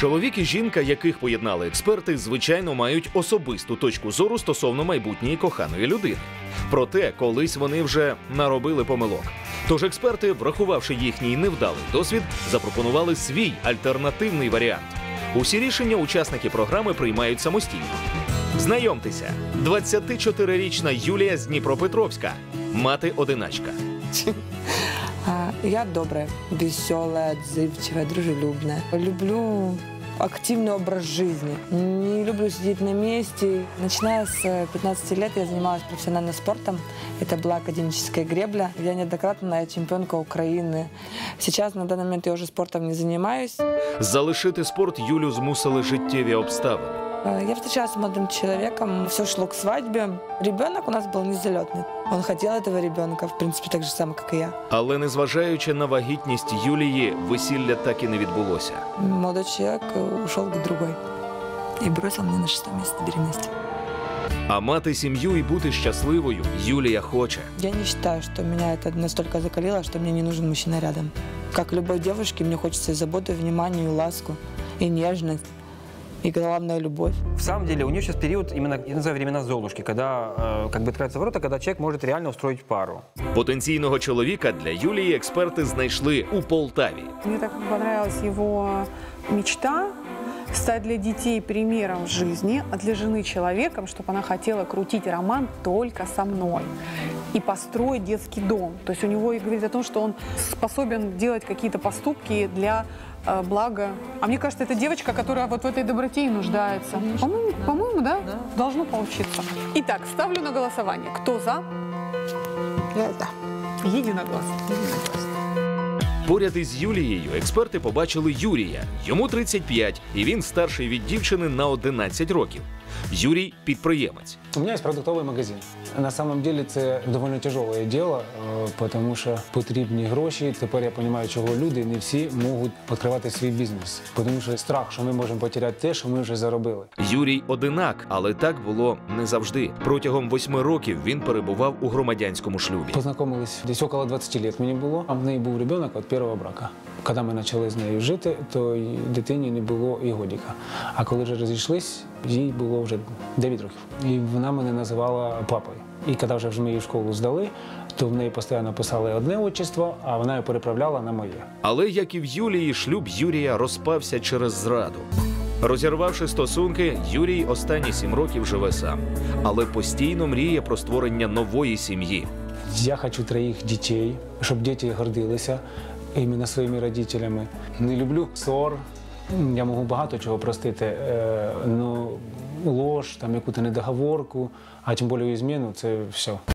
Чоловік і жінка, яких поєднали експерти, звичайно мають особисту точку зору стосовно майбутньої коханої людини. Проте колись вони вже наробили помилок. Тож експерти, врахувавши їхній невдалий досвід, запропонували свій альтернативний варіант. Усі рішення учасники програми приймають самостійно. Знайомтеся, 24-річна Юлія з Дніпропетровська, мати одиначка. А, Я добрая, веселая, отзывчивая, дружелюбная. Люблю активный образ жизни. Не люблю сидеть на месте. Начиная с э, 15 лет я занималась профессиональным спортом. Это была академическая гребля. Я неоднократная чемпионка Украины. Сейчас на данный момент я уже спортом не занимаюсь. Залишити спорт Юлю змусили життєві обставини. Э, Я встречалась с молодым человеком, все шло к свадьбе. Ребенок у нас был незалетный. Он хотел этого ребенка, в принципе, так же самое, как и я. Але незважаючи на вагітність Юлії, весілля так і не відбулося. Молодой человек э, ушел к другой и бросил меня на шестом месяце беременности. А мати сім'ю і бути щасливою Юлія хоче. Я не считаю, что меня это настолько закалило, что мне не нужен мужчина рядом. Как любой девушке, мне хочется и заботу, и внимание, и ласку, и нежность, и главное, любовь. В самом деле у нее сейчас период, именно, я называю времена Золушки, когда э, как бы открываются ворота, когда человек может реально устроить пару. Потенційного чоловіка для Юлії експерти знайшли у Полтаві. Мне так понравилась его мечта стать для детей примером в жизни, а для жены человеком, чтобы она хотела крутить роман только со мной и построить детский дом. То есть у него и говорит о том, что он способен делать какие-то поступки для э, блага. А мне кажется, это девочка, которая вот в этой доброте и нуждается. По-моему, по-моему, да? Должно получиться. Итак, ставлю на голосование. Кто за? Я, да. Единогласно. Поряд із Юлією експерти побачили Юрія. Йому 35, і він старший від дівчини на 11 років. Юрій підприємець. У меня есть продуктовый магазин. На самом деле це доволі тяжеле діло, е, тому що потрібні гроші. Тепер я розумію, чого люди не всі можуть відкривати свій бізнес. Тому що страх, що ми можемо потеряти те, що ми вже заробили. Юрій одинак, але так було не завжди. Протягом восьми років він перебував у громадянському шлюбі. Познайомились десь около 20 років мені було, а в неї був ребенок від першого брака. Коли ми почали з нею жити, то дитині не було і годіка. А коли вже розійшлись, їй було вже 9 років. І вона мене називала папою. І коли вже в мою школу здали, то в неї постійно писали одне отчество, а вона його переправляла на моє. Але як і в Юлії, шлюб Юрія розпався через зраду. Розірвавши стосунки, Юрій останні сім років живе сам, але постійно мріє про створення нової сім'ї. Я хочу троїх дітей, щоб діти гордилися іменно своїми родителями. Не люблю ссор. Я можу багато чого простити. Е, ну, лож, там, яку-то недоговорку, а тим більше зміну це все.